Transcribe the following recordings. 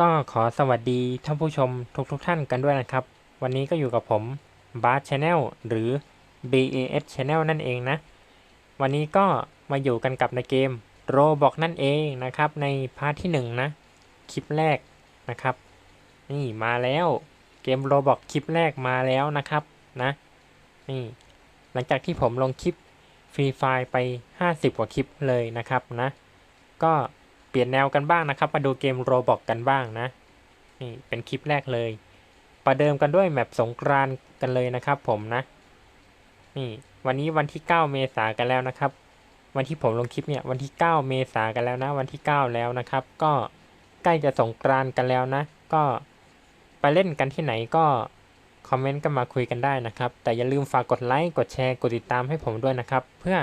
ก็ขอสวัสดีท่านผู้ชมทุกทท่านกันด้วยนะครับ วันนี้ก็อยู่กับผมบาร์ชแนลหรือ BAS Channel นั่นเองนะ วันนี้ก็มาอยู่กันกับในเกม Roblox นั่นเองนะครับ ในพาร์ทที่ 1 นะ คลิปแรกนะครับ นี่มาแล้วเกม Roblox คลิปแรกมาแล้วนะครับนะ นี่หลังจากที่ผมลงคลิปฟรีไฟล์ไป 50 กว่าคลิปเลยนะครับนะ ก็ ปลี่ยนแนวกันบ้างนะครับ มาดูเกมโรบอกกันบ้างนะ นี่เป็นคลิปแรกเลย ประเดิมกันด้วยแมปสงกรานกันเลยนะครับผมนะ นี่วันนี้วันที่ 9 เมษากันแล้วนะครับ วันที่ผมลงคลิปเนี่ยวันที่ 9 เมษากันแล้วนะ วันที่ 9 แล้วนะครับ ก็ใกล้จะสงกรานกันแล้วนะ ก็ไปเล่นกันที่ไหนก็คอมเมนต์กันมาคุยกันได้นะครับ แต่อย่าลืมฝากกดไลค์ กดแชร์ กดติดตามให้ผมด้วยนะครับ เพื่อ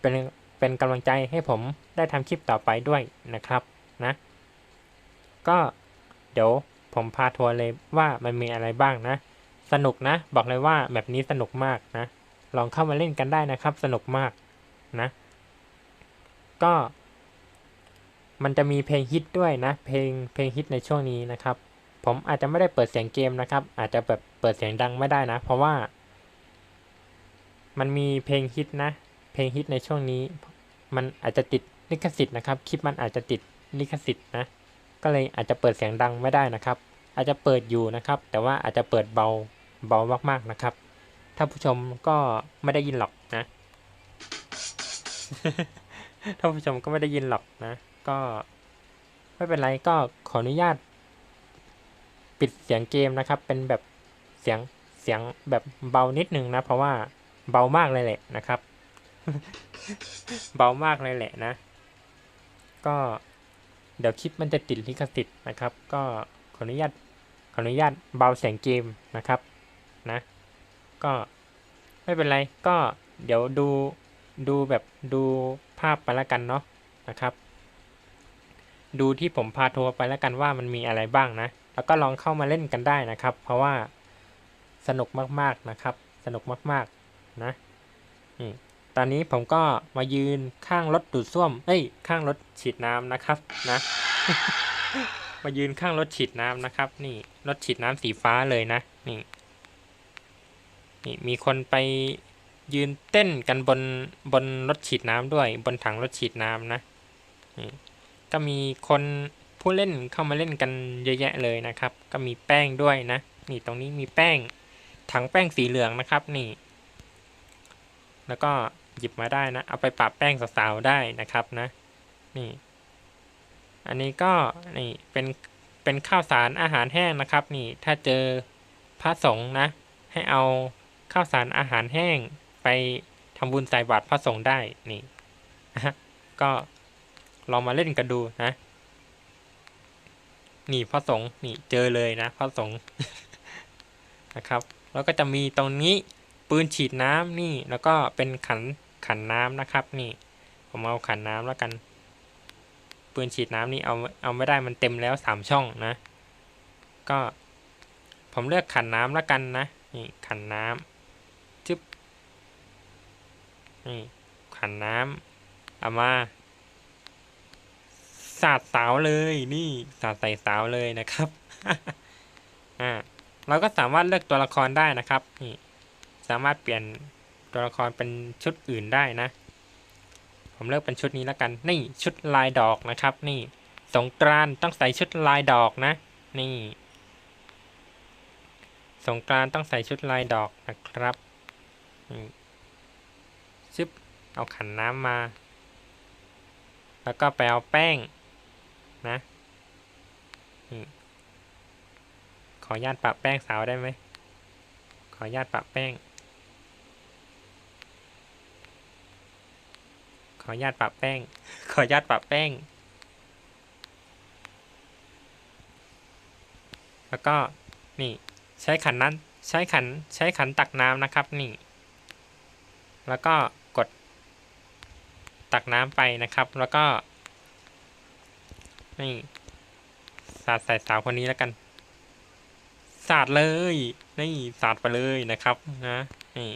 เป็น เป็นกำลังใจให้ผมได้ทำคลิปต่อไปด้วยนะครับนะก็เดี๋ยวผมพาทัวร์เลยว่ามันมีอะไรบ้างนะ สนุกนะ บอกเลยว่าแบบนี้สนุกมากนะ ลองเข้ามาเล่นกันได้นะครับ สนุกมากนะ ก็ มันจะมีเพลงฮิตด้วยนะ เพลงเพลงฮิตในช่วงนี้นะครับ ผมอาจจะไม่ได้เปิดเสียงเกมนะครับ อาจจะแบบเปิดเสียงดังไม่ได้นะ เพราะว่า มันมีเพลงฮิตนะ เพลงฮิตในช่วงนี้ มันอาจจะติดลิขสิทธิ์นะครับ คลิปมันอาจจะติดลิขสิทธิ์นะ ก็เลยอาจจะเปิดเสียงดังไม่ได้นะครับ อาจจะเปิดอยู่นะครับ แต่ว่าอาจจะเปิดเบาเบามากๆนะครับ ถ้าผู้ชมก็ไม่ได้ยินหรอกนะท่านผู้ชมก็ไม่ได้ยินหรอกนะ ก็ไม่เป็นไรก็ขออนุญาต ปิดเสียงเกมนะครับ เป็นแบบเสียงเสียงแบบเบานิดนึงนะ เพราะว่าเบามากเลยแหละนะครับ เบามากเลยแหละนะ ก็เดี๋ยวคลิปมันจะติดลิขสิทธิ์นะครับ ก็ขออนุญาตขออนุญาตเบาเสียงเกมนะครับนะ ก็ไม่เป็นไรก็เดี๋ยวดูดูแบบดูภาพไปแล้วกันเนาะนะครับ ดูที่ผมพาทัวร์ไปแล้วกันว่ามันมีอะไรบ้างนะ แล้วก็ลองเข้ามาเล่นกันได้นะครับ เพราะว่าสนุกมากๆนะครับ สนุกมากๆนะนี่ ตอนนี้ผมก็มายืนข้างรถดูดซ่วม เอ้ย ข้างรถฉีดน้ำนะครับนะ มายืนข้างรถฉีดน้ำนะครับ นี่รถฉีดน้ำสีฟ้าเลยนะ นี่ นี่มีคนไปยืนเต้นกันบนบนรถฉีดน้ำด้วย บนถังรถฉีดน้ำนะ นี่ก็มีคนผู้เล่นเข้ามาเล่นกันเยอะแยะเลยนะครับ ก็มีแป้งด้วยนะ นี่ตรงนี้มีแป้งถังแป้งสีเหลืองนะครับ นี่ แล้วก็ หยิบมาได้นะ เอาไปปะแป้งสาวๆได้นะครับนะ นี่ อันนี้ก็นี่เป็นเป็นข้าวสารอาหารแห้งนะครับ นี่ถ้าเจอพระสงฆ์นะ ให้เอาข้าวสารอาหารแห้งไปทำบุญใส่บาตรพระสงฆ์ได้นี่ก็ลองมาเล่นกันดูนะ นี่พระสงฆ์นี่เจอเลยนะพระสงฆ์นะครับ แล้วก็จะมีตรงนี้ ปืนฉีดน้ำนี่แล้วก็เป็นขันขันน้ำนะครับนี่ ผมเอาขันน้ำแล้วกัน ปืนฉีดน้ำนี่เอาเอาไม่ได้มันเต็มแล้วสามช่องนะ ก็ ผมเลือกขันน้ำแล้วกันนะนี่ขันน้ำจึ๊บนี่ขันน้ำเอามาสาดสาวเลยนี่สาดใส่สาวเลยนะครับอ่าเราก็สามารถเลือกตัวละครได้นะครับนี่ สามารถเปลี่ยนตัวละครเป็นชุดอื่นได้นะ ผมเลือกเป็นชุดนี้แล้วกัน นี่ชุดลายดอกนะครับ นี่สงกรานต้องใส่ชุดลายดอกนะ นี่สงกรานต้องใส่ชุดลายดอกนะครับนี่ชึบเอาขันน้ำมา แล้วก็ไปเอาแป้งนะขออนุญาตปะแป้งสาวได้ไหม ขออนุญาตปะแป้ง ขออนุญาตปะแป้ง ขออนุญาตปะแป้ง แล้วก็นี่ใช้ขันนั้นใช้ขันใช้ขันตักน้ำนะครับนี่ แล้วก็กดตักน้ำไปนะครับ แล้วก็นี่สาดใส่สาวคนนี้แล้วกัน สาดเลย นี่สาดไปเลยนะครับนะนี่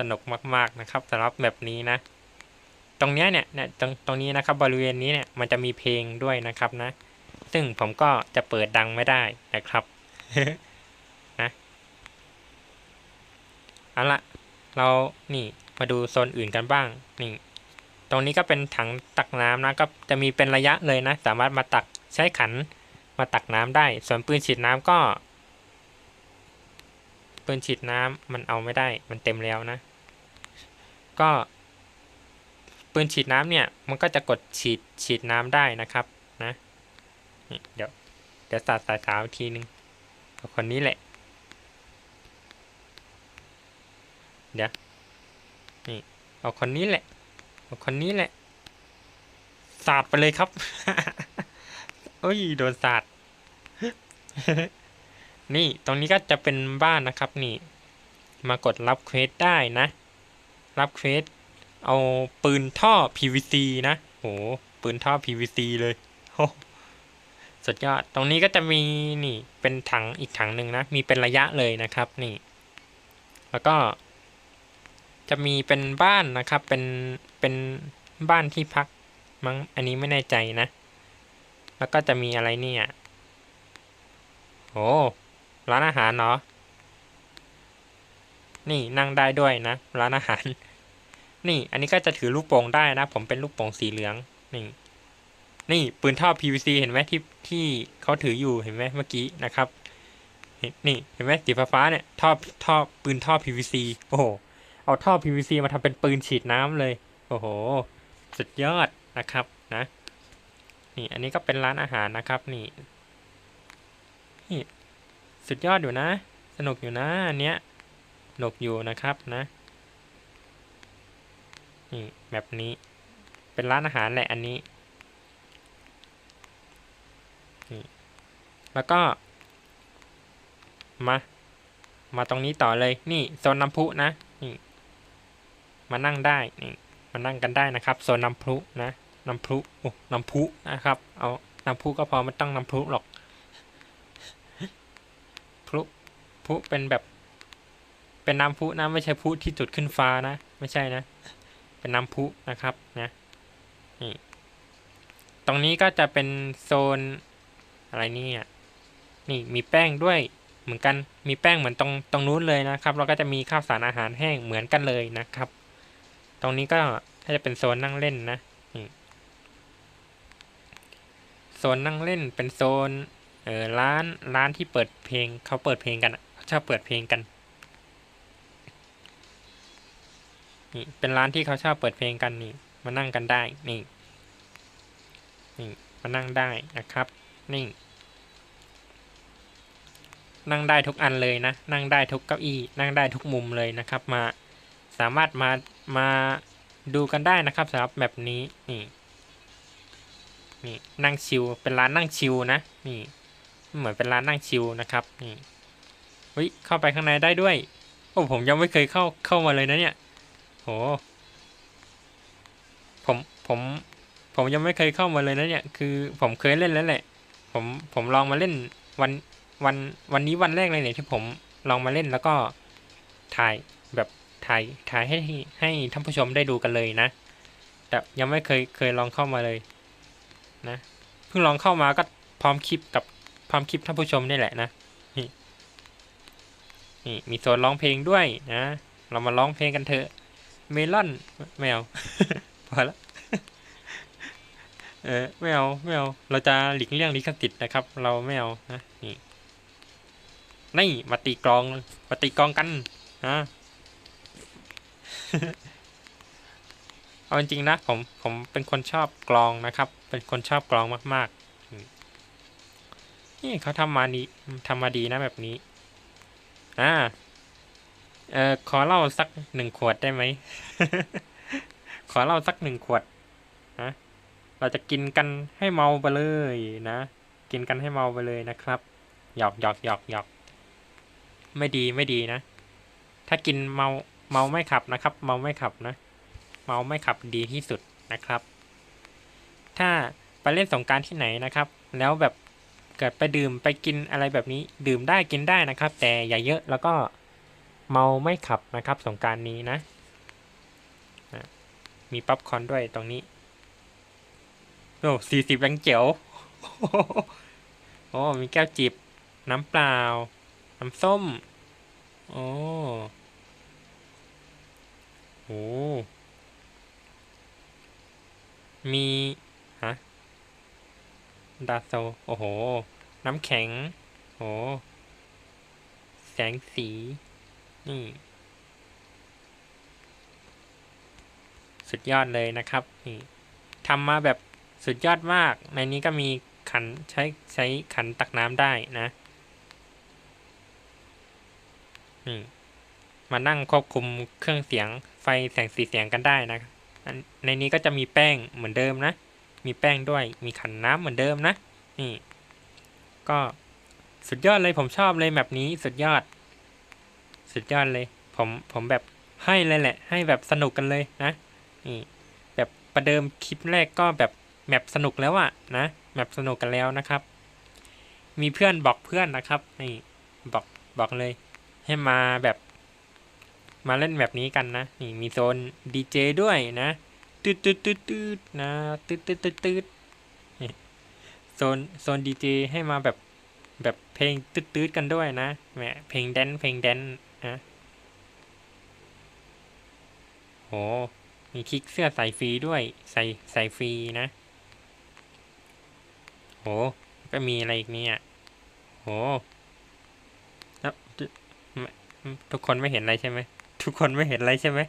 สนุกมากๆนะครับสำหรับแบบนี้นะ ตรงเนี้ยเนี่ยเนี่ยตรงตรงนี้นะครับ บริเวณนี้เนี่ยมันจะมีเพลงด้วยนะครับนะ ซึ่งผมก็จะเปิดดังไม่ได้นะครับนะเอาละเรานี่มาดูโซนอื่นกันบ้างนี่ตรงนี้ก็เป็นถังตักน้ำนะก็จะมีเป็นระยะเลยนะ สามารถมาตักใช้ขันมาตักน้ำได้ ส่วนปืนฉีดน้ำก็ปืนฉีดน้ำมันเอาไม่ได้มันเต็มแล้วนะ ก็ปืนฉีดน้ำเนี่ยมันก็จะกดฉีดฉีดน้ำได้นะครับนะเดี๋ยวเดี๋ยวสาดสายขาวอีกทีนึงเอาคนนี้แหละ เดี๋ยวนี่เอาคนนี้แหละเอาคนนี้แหละสาดไปเลยครับโอ้ยโดนสาดนี่ตรงนี้ก็จะเป็นบ้านนะครับนี่ มากดรับเควสได้นะ รับเควสเอาปืนท่อ PVC นะโหปืนท่อ PVC เลยสุดยอด ตรงนี้ก็จะมีนี่เป็นถังอีกถังหนึ่งนะ มีเป็นระยะเลยนะครับนี่ แล้วก็จะมีเป็นบ้านนะครับ เป็นเป็นบ้านที่พักมั้งอันนี้ไม่แน่ใจนะ แล้วก็จะมีอะไรเนี่ยโอ้ร้านอาหารเนาะนี่นั่งได้ด้วยนะ ร้านอาหาร นี่ อันนี้ก็จะถือลูกโป่งได้นะ ผมเป็นลูกโป่งสีเหลือง นี่ นี่ปืนท่อ PVC เห็นไหมที่ที่เขาถืออยู่เห็นไหมเมื่อกี้นะครับ นี่เห็นไหมสีฟ้าๆเนี่ยท่อท่อปืนท่อ PVC โอ้โหเอาท่อ PVC มาทำเป็นปืนฉีดน้ำเลย โอ้โห สุดยอดนะครับนะ นี่อันนี้ก็เป็นร้านอาหารนะครับนี่นี่ สุดยอดอยู่นะ สนุกอยู่นะอันเนี้ยสนุกอยู่นะครับนะ นี่แบบนี้ เป็นร้านอาหารแหละอันนี้นี่แล้วก็ มา มาตรงนี้ต่อเลย นี่โซนน้ำพุนะ นี่ มานั่งได้ นี่ มานั่งกันได้นะครับ โซนน้ำพุนะ น้ำพุโอ้น้ำพุนะครับ เอา น้ำพุก็พอไม่ต้องน้ำพุหรอกพุพุเป็นแบบ เป็นน้ำพุนะ ไม่ใช่พุที่จุดขึ้นฟ้านะ ไม่ใช่นะ เป็นน้ำพุนะครับนะนี่ตรงนี้ก็จะเป็นโซนอะไรนี่อะนี่มีแป้งด้วยเหมือนกันมีแป้งเหมือนตรงตรงนู้นเลยนะครับ เราก็จะมีข้าวสารอาหารแห้งเหมือนกันเลยนะครับ ตรงนี้ก็ถ้าจะเป็นโซนนั่งเล่นนะนี่โซนนั่งเล่นเป็นโซนเออร้านร้านที่เปิดเพลงเขาเปิดเพลงกันเขาชอบเปิดเพลงกัน นี่เป็นร้านที่เขาชอบเปิดเพลงกันนี่ มานั่งกันได้นี่นี่มานั่งได้นะครับ นี่ นั่งได้ทุกอันเลยนะ นั่งได้ทุกเก้าอี้ นั่งได้ทุกมุมเลยนะครับ มาสามารถมามาดูกันได้นะครับสำหรับแบบนี้นี่นี่นั่งชิลเป็นร้านนั่งชิลนะนี่เหมือนเป็นร้านนั่งชิลนะครับนี่วิเข้าไปข้างในได้ด้วยโอ้ผมยังไม่เคยเข้าเข้ามาเลยนะเนี่ย โห ผมผม ผมยังไม่เคยเข้ามาเลยนะเนี่ย คือผมเคยเล่นแล้วแหละ ผมผมลองมาเล่นวันวันวันนี้วันแรกเลยเนี่ยที่ผมลองมาเล่นแล้วก็ถ่ายแบบถ่ายถ่ายให้ให้ท่านผู้ชมได้ดูกันเลยนะ แต่ยังไม่เคยเคยลองเข้ามาเลยนะ เพิ่งลองเข้ามาก็พร้อมคลิปกับพร้อมคลิปท่านผู้ชมนี่แหละนะนี่นี่มีโซนร้องเพลงด้วยนะ เรามาร้องเพลงกันเถอะ เมลอนไม่เอาพอละเออไม่เอาไม่เอาเราจะหลีกเลี่ยงลิขสิทธิ์นะครับ เราไม่เอานะนี่นี่มาตีกลองมาตีกลองกันนะเอาจริงๆนะผมผมเป็นคนชอบกลองนะครับ เป็นคนชอบกลองมากๆนี่เขาทำมาดีทำมาดีนะแบบนี้อ่า เออขอเหล้าสักหนึ่งขวดได้ไหม ขอเหล้าสักหนึ่งขวดนะเราจะกินกันให้เมาไปเลยนะ กินกันให้เมาไปเลยนะครับหยอกหยอกหยอกหยอกไม่ดีไม่ดีนะ ถ้ากินเมาเมาไม่ขับนะครับ เมาไม่ขับนะ เมาไม่ขับดีที่สุดนะครับ ถ้าไปเล่นสงการที่ไหนนะครับ แล้วแบบเกิดไปดื่มไปกินอะไรแบบนี้ ดื่มได้กินได้นะครับ แต่อย่าเยอะแล้วก็ เมาไม่ขับนะครับสงกรารนี้นะมีป๊อปคอนด้วยตรงนี้โอ้สี่สิบยังเจ๋วโอ้มีแก้วจิบ น้ำเปล่า น้ำส้ม โอ้โหมี ฮะ ดาโซ โอ้โห น้ำแข็ง โอ้แสงสี นี่สุดยอดเลยนะครับนี่ทำมาแบบสุดยอดมาก ในนี้ก็มีขันใช้ใช้ขันตักน้ำได้นะนี่มานั่งควบคุมเครื่องเสียงไฟแสงสีเสียงกันได้นะในนี้ก็จะมีแป้งเหมือนเดิมนะ มีแป้งด้วย มีขันน้ำเหมือนเดิมนะ นี่ ก็สุดยอดเลยผมชอบเลยแบบนี้สุดยอด สุดยอดเลย ผมผมแบบให้เลยแหละ ให้แบบสนุกกันเลยนะนี่แบบประเดิมคลิปแรกก็แบบแมปสนุกแล้วอะนะแมปสนุกกันแล้วนะครับ มีเพื่อนบอกเพื่อนนะครับนี่บอกบอกเลย ให้มาแบบมาเล่นแบบนี้กันนะนี่มีโซนดีเจด้วยนะตืดตืดตืดตืดนะตืดตืดตืดตืดโซนโซนดีเจให้มาแบบแบบเพลงตืดตืดกันด้วยนะแหมเพลงแดนเพลงแดน ซ์นะโหมีคลิกเสื้อใส่ฟรีด้วย ใส่ใส่ฟรีนะ โห ก็มีอะไรอีกเนี่ย โหแล้วทุกคนไม่เห็นอะไรใช่ไหม ทุกคนไม่เห็นอะไรใช่ไหม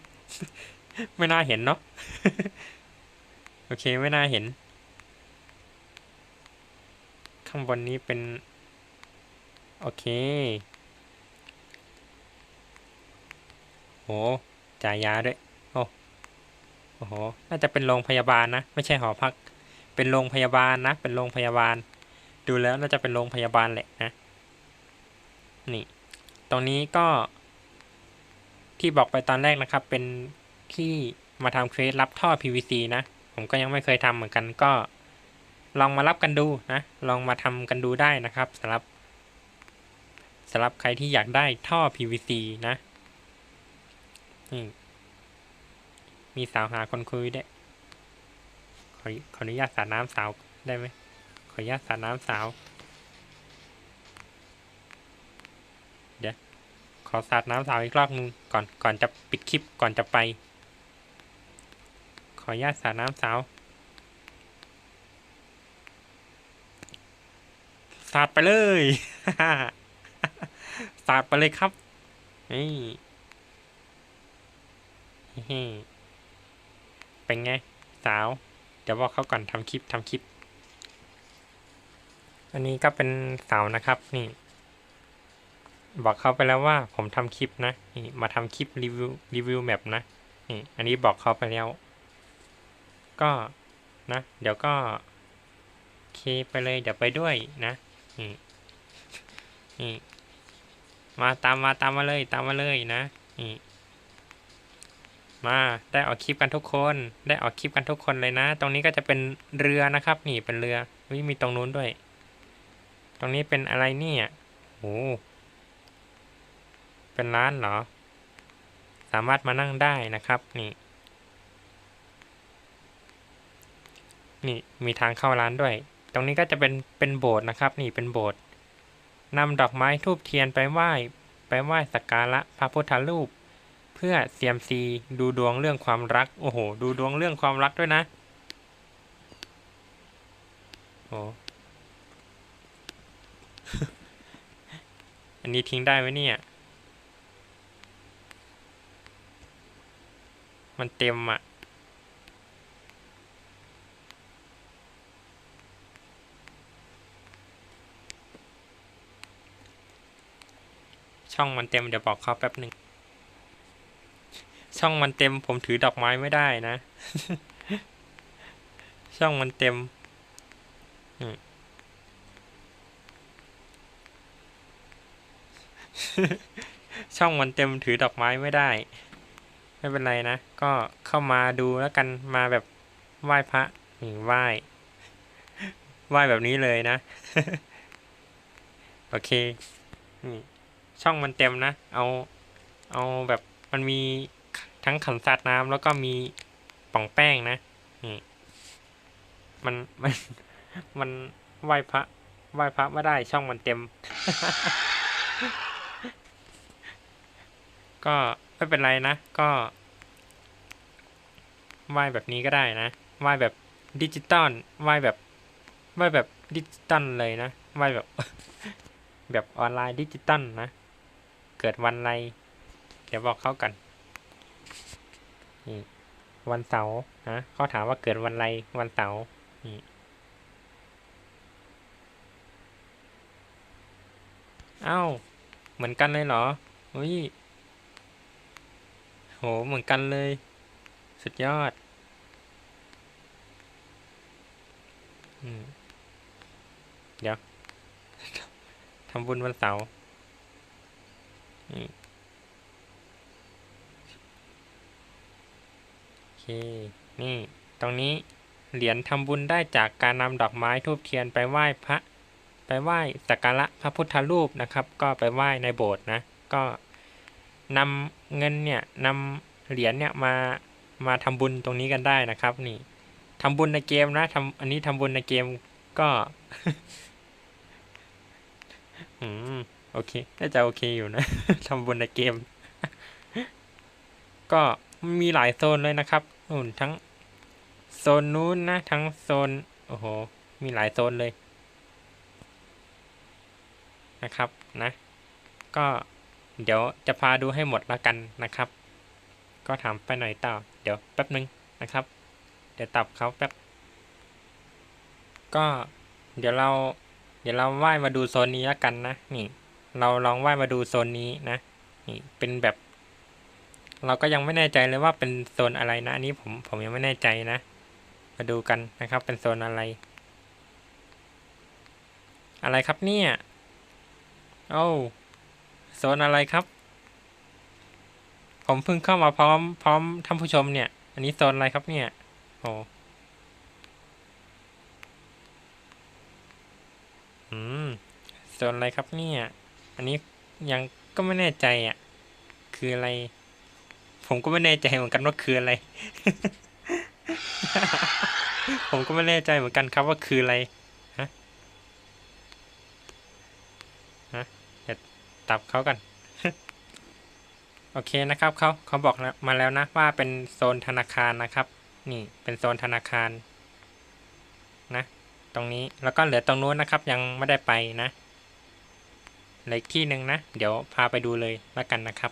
ไม่น่าเห็นเนาะ โอเคไม่น่าเห็น ข้างบนนี้เป็น โอเค โห จ่ายยาด้วย โอ้โอ้โห น่าจะเป็นโรงพยาบาลนะ ไม่ใช่หอพัก เป็นโรงพยาบาลนะ เป็นโรงพยาบาล ดูแล้วน่าจะเป็นโรงพยาบาลแหละนะ นี่ ตรงนี้ก็ ที่บอกไปตอนแรกนะครับ เป็นที่มาทำเควสรับท่อ PVC นะ ผมก็ยังไม่เคยทำเหมือนกันก็ ลองมารับกันดูนะ ลองมาทำกันดูได้นะครับสำหรับสำหรับใครที่อยากได้ท่อ PVC นะ นี่มีสาวหาคนคุยได้ ขอขออนุญาตสาดน้ำสาวได้ไหม ขออนุญาตสาดน้ำสาว เดี๋ยว ขอสาดน้ำสาวอีกรอบนึงก่อน ก่อนจะปิดคลิป ก่อนจะไป ขออนุญาตสาดน้ำสาว สาดไปเลย สาดไปเลยครับนี่ เป็นไง สาว เดี๋ยวบอกเขาก่อนทำคลิปทำคลิป อันนี้ก็เป็นสาวนะครับ นี่ บอกเขาไปแล้วว่าผมทำคลิปนะนี่มาทำคลิปรีวิวรีวิวแมปนะนี่ อันนี้บอกเขาไปแล้ว ก็นะ เดี๋ยวก็เคไปเลย เดี๋ยวไปด้วยนะนี่นี่มาตามมาตามมาเลย ตามมาเลยนะนี่ มาได้ออกคลิปกันทุกคน ได้ออกคลิปกันทุกคนเลยนะ ตรงนี้ก็จะเป็นเรือนะครับ นี่เป็นเรือวิมีตรงนู้นด้วย ตรงนี้เป็นอะไรเนี่ยโอ้เป็นร้านเหรอ สามารถมานั่งได้นะครับนี่ นี่มีทางเข้าร้านด้วย ตรงนี้ก็จะเป็นเป็นโบสถ์นะครับ นี่เป็นโบสถ์นำดอกไม้ทูบเทียนไปไหว้ ไปไหว้สักการะพระพุทธรูป พื่อเซียมซีดูดวงเรื่องความรัก โอ้โห ดูดวงเรื่องความรักด้วยนะ โอ้อันนี้ทิ้งได้ไหมเนี่ย มันเต็มอะ ช่องมันเต็มเดี๋ยวบอกเขาแป๊บหนึ่ง ช่องมันเต็ม ผมถือดอกไม้ไม่ได้นะ ช่องมันเต็มช่องมันเต็มถือดอกไม้ไม่ได้ ไม่เป็นไรนะ ก็เข้ามาดูแล้วกันมาแบบไหว้พระนี่ไหว้ไหว้แบบนี้เลยนะ โอเคนี่ช่องมันเต็มนะ เอา เอาแบบมันมี ทั้งขันสาดน้ำแล้วก็มีป่องแป้งนะนี่มันมันมันไหว้พระไหว้พระไม่ได้ช่องมันเต็ม ก็ไม่เป็นไรนะก็ไหว้แบบนี้ก็ได้นะไหว้แบบดิจิตอลไหว้แบบไหว้แบบดิจิตอลเลยนะไหว้แบบ แบบออนไลน์ดิจิตอลนะ เกิดวันอะไร เดี๋ยวบอกเขากัน นี่วันเสาร์นะเขาถามว่าเกิดวันอะไรวันเสาร์นี่เอ้าเหมือนกันเลยเหรออุ้ยโหเหมือนกันเลย สุดยอดอืมเดี๋ยวทำบุญวันเสาร์นี่โอเค นี่ ตรงนี้เหรียญทำบุญได้จากการนำดอกไม้ทูบเทียนไปไหว้พระ ไปไหว้สักการะพระพุทธรูปนะครับ ก็ไปไหว้ในโบสถ์นะ ก็นำเงินเนี่ยนำเหรียญเนี่ยมามาทำบุญตรงนี้กันได้นะครับนี่ทำบุญในเกมนะทำอันนี้ทำบุญในเกมก็ อืมโอเคน่าจะโอเคอยู่นะ ทำบุญในเกม ก็มีหลายโซนเลยนะครับ นู่นทั้งโซนนู้นนะ ทั้งโซน โอ้โห มีหลายโซนเลยนะครับนะ ก็เดี๋ยวจะพาดูให้หมดละกันนะครับ ก็ถามไปหน่อยต่อเดี๋ยวแป๊บนึงนะครับ เดี๋ยวตับเขาแป๊บ ก็เดี๋ยวเรา เดี๋ยวเราว่ายมาดูโซนนี้ละกันนะ นี่ เราลองว่ายมาดูโซนนี้นะ นี่เป็นแบบ เราก็ยังไม่แน่ใจเลยว่าเป็นโซนอะไรนะ อันนี้ผมผมยังไม่แน่ใจนะ มาดูกันนะครับ เป็นโซนอะไร อะไรครับเนี่ยโอ้โซนอะไรครับ ผมเพิ่งเข้ามาพร้อม พร้อมท่านผู้ชมเนี่ย อันนี้โซนอะไรครับเนี่ยโอ้อืมโซนอะไรครับเนี่ย อันนี้ยังก็ไม่แน่ใจอะ คืออะไร ผมก็ไม่แน่ใจเหมือนกันว่าคืออะไร ผมก็ไม่แน่ใจเหมือนกันครับว่าคืออะไรฮะฮะเดี๋ยวตับเขากันโอเคนะครับเขาเขาบอกนะมาแล้วนะว่าเป็นโซนธนาคารนะครับ นี่เป็นโซนธนาคารนะ ตรงนี้แล้วก็เหลือตรงนู้นนะครับ ยังไม่ได้ไปนะเหลือที่หนึ่งนะ เดี๋ยวพาไปดูเลยแล้วกันนะครับ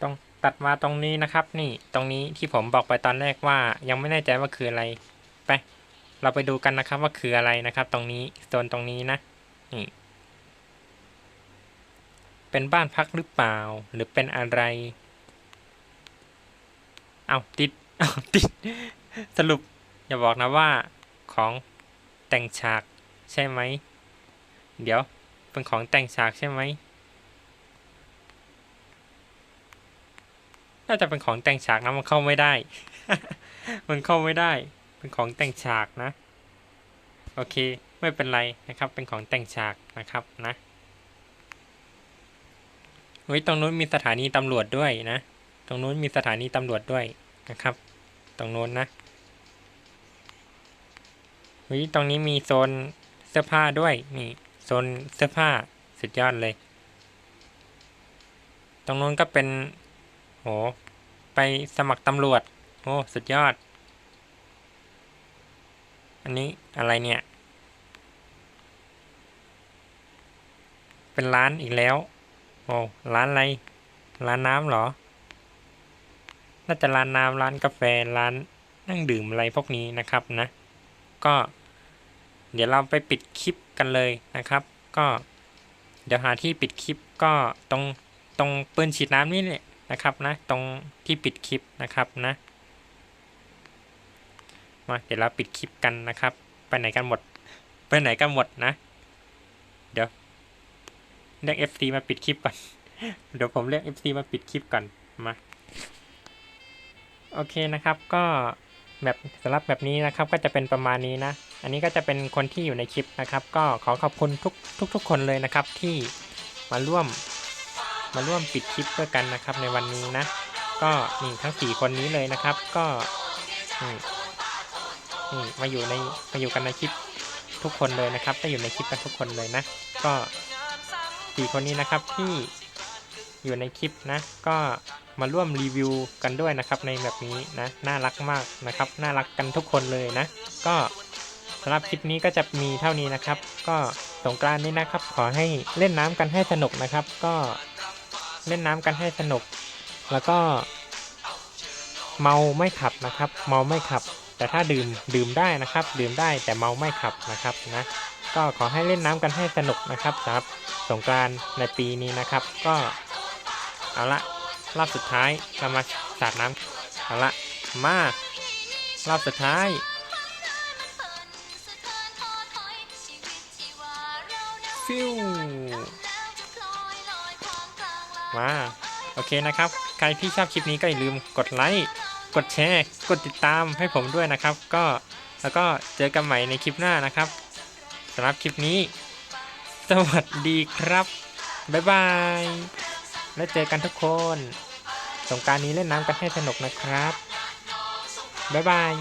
ตรงตัดมาตรงนี้นะครับ นี่ตรงนี้ที่ผมบอกไปตอนแรกว่า ยังไม่แน่ใจว่าคืออะไรไปเราไปดูกันนะครับว่าคืออะไรนะครับ ตรงนี้โซนตรงนี้นะนี่เป็นบ้านพักหรือเปล่า หรือเป็นอะไรเอาติดเอาติดสรุปอย่าบอกนะว่าของแต่งฉากใช่ไหม เดี๋ยวเป็นของแต่งฉากใช่ไหม น่าจะเป็นของแต่งฉากนะมันเข้าไม่ได้ มันเข้าไม่ได้ เป็นของแต่งฉากนะ โอเค ไม่เป็นไรนะครับ เป็นของแต่งฉากนะครับนะเฮ้ยตรงนู้นมีสถานีตำรวจด้วยนะ ตรงนู้นมีสถานีตำรวจด้วยนะครับ ตรงนู้นนะเฮ้ยตรงนี้มีโซนเสื้อผ้าด้วยนี่โซนเสื้อผ้าสุดยอดเลย ตรงนู้นก็เป็น โห ไปสมัครตำรวจ โอ้ สุดยอด อันนี้อะไรเนี่ย เป็นร้านอีกแล้ว โอ้ ร้านอะไร ร้านน้ำเหรอ น่าจะร้านน้ำร้านกาแฟ ร้านนั่งดื่มอะไรพวกนี้นะครับนะ ก็ เดี๋ยวเราไปปิดคลิปกันเลยนะครับ ก็ เดี๋ยวหาที่ปิดคลิปก็ตรงตรงปืนฉีดน้ำนี่แหละ นะครับนะตรงที่ปิดคลิปนะครับนะมาเดี๋ยวเราปิดคลิปกันนะครับ ไปไหนกันหมด ไปไหนกันหมดนะ เดี๋ยวเรียก FC มาปิดคลิปก่อน เดี๋ยวผมเรียก FC มาปิดคลิปก่อนมาโอเคนะครับก็แบบสำหรับแบบนี้นะครับก็จะเป็นประมาณนี้นะ อันนี้ก็จะเป็นคนที่อยู่ในคลิปนะครับ ก็ขอขอบคุณทุกทุกทุกคนเลยนะครับที่มาร่วม มาร่วมปิดคลิปด้วยกันนะครับในวันนี้นะ ก็นี่ทั้ง 4 คนนี้เลยนะครับ ก็นี่นี่มาอยู่ในมาอยู่กันในคลิปทุกคนเลยนะครับได้อยู่ในคลิปกันทุกคนเลยนะ ก็สี่คนนี้นะครับที่อยู่ในคลิปนะ ก็มาร่วมรีวิวกันด้วยนะครับ ในแบบนี้นะน่ารักมากนะครับ น่ารักกันทุกคนเลยนะ ก็สำหรับคลิปนี้ก็จะมีเท่านี้นะครับ ก็สงกรานต์นี้นะครับ ขอให้เล่นน้ำกันให้สนุกนะครับ ก็ เล่นน้ำกันให้สนุก แล้วก็เมาไม่ขับนะครับ เมาไม่ขับ แต่ถ้าดื่มดื่มได้นะครับ ดื่มได้แต่เมาไม่ขับนะครับนะก็ขอให้เล่นน้ำกันให้สนุกนะครับสำหรับสงกรานในปีนี้นะครับ ก็เอาละรอบสุดท้ายเรามาสาดน้ำเอาละมารอบสุดท้ายฟิว มา โอเคนะครับ ใครที่ชอบคลิปนี้ก็อย่าลืมกดไลค์ กดแชร์ กดติดตามให้ผมด้วยนะครับ ก็แล้วก็เจอกันใหม่ในคลิปหน้านะครับสำหรับคลิปนี้ สวัสดีครับ บ๊ายบาย แล้วเจอกันทุกคน สงการนี้เล่นน้ำกันให้สนุกนะครับ บ๊ายบาย